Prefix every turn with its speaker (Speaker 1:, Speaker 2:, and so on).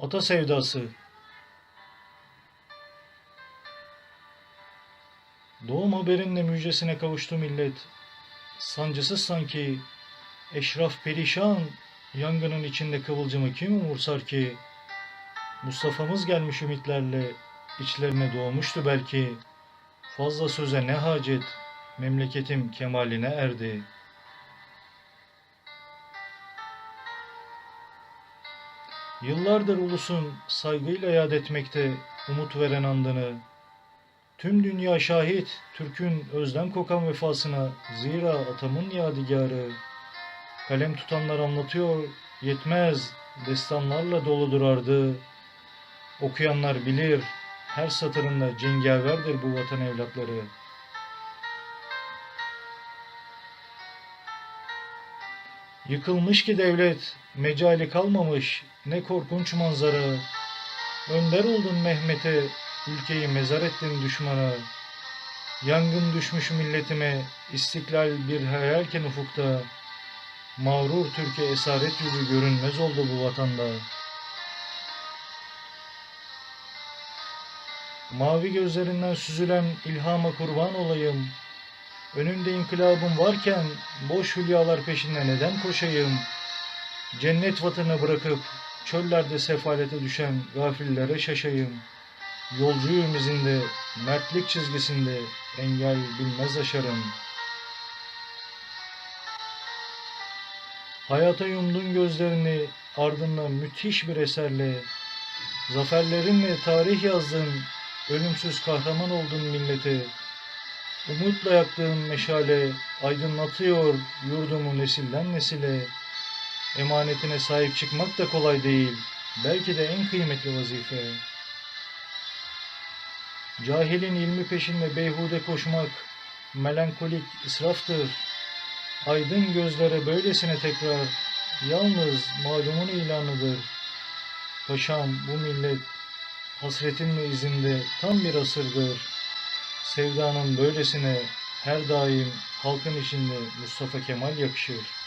Speaker 1: Ata sevdası. Doğum haberinle müjdesine kavuştu millet. Sancısız sanki eşraf perişan, yangının içinde kıvılcımı kim umursar ki? Mustafa'mız gelmiş ümitlerle, içlerine doğmuştu belki. Fazla söze ne hacet, memleketim kemaline erdi. Yıllardır ulusun saygıyla yad etmekte umut veren andını. Tüm dünya şahit Türk'ün özlem kokan vefasına zira atamın yadigarı. Kalem tutanlar anlatıyor yetmez destanlarla doludur ardı. Okuyanlar bilir her satırında cengaverdir bu vatan evlatları. Yıkılmış ki devlet, mecali kalmamış, ne korkunç manzara. Önder oldun Mehmet'e, ülkeyi mezar ettin düşmana. Yangın düşmüş milletime, istiklal bir hayalken ufukta. Mağrur Türkiye esaret yüzü görünmez oldu bu vatanda. Mavi gözlerinden süzülen ilhama kurban olayım. Önümde inkılabım varken boş hülyalar peşinde neden koşayım? Cennet vatanı bırakıp çöllerde sefalete düşen gafillere şaşayım. Yolcuyum izinde, mertlik çizgisinde engel bilmez aşarım. Hayata yumdun gözlerini ardından müthiş bir eserle, zaferlerinle tarih yazdın, ölümsüz kahraman oldun millete. Umutla yaktığın meşale aydınlatıyor yurdumu nesilden nesile. Emanetine sahip çıkmak da kolay değil. Belki de en kıymetli vazife. Cahilin ilmi peşinde beyhude koşmak melankolik israftır. Aydın gözlere böylesine tekrar yalnız malumun ilanıdır. Paşam bu millet hasretin ve izinde tam bir asırdır. Sevdanın böylesine her daim halkın içinde Mustafa Kemal yakışır.